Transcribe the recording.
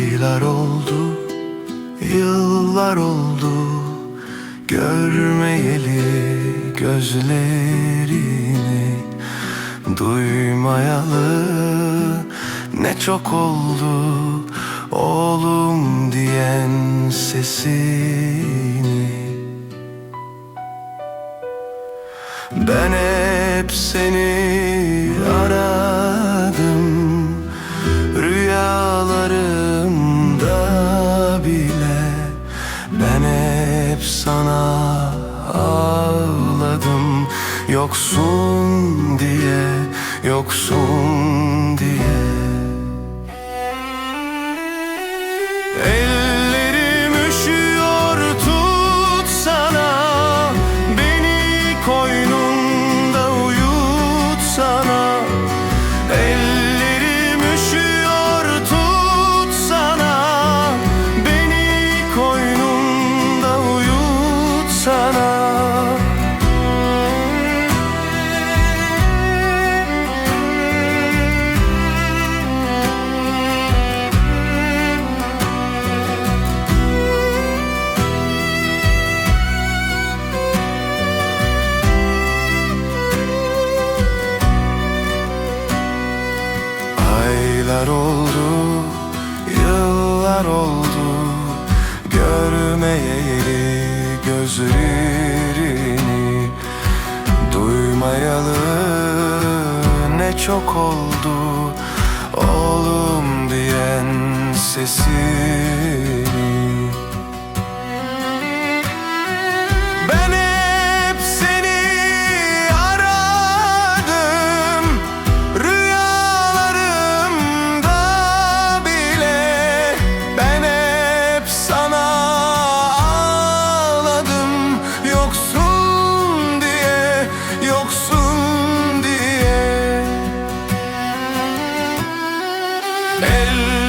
Aylar oldu, yıllar oldu. Görmeyeli gözlerini Duymayalı. Ne çok oldu Oğlum diyen sesini. Ben hep seni hep sana ağladım. Yoksun diye, yoksun oldu. Görmeyeli gözlerini Duymayalı ne çok oldu Oğlum diyen sesini El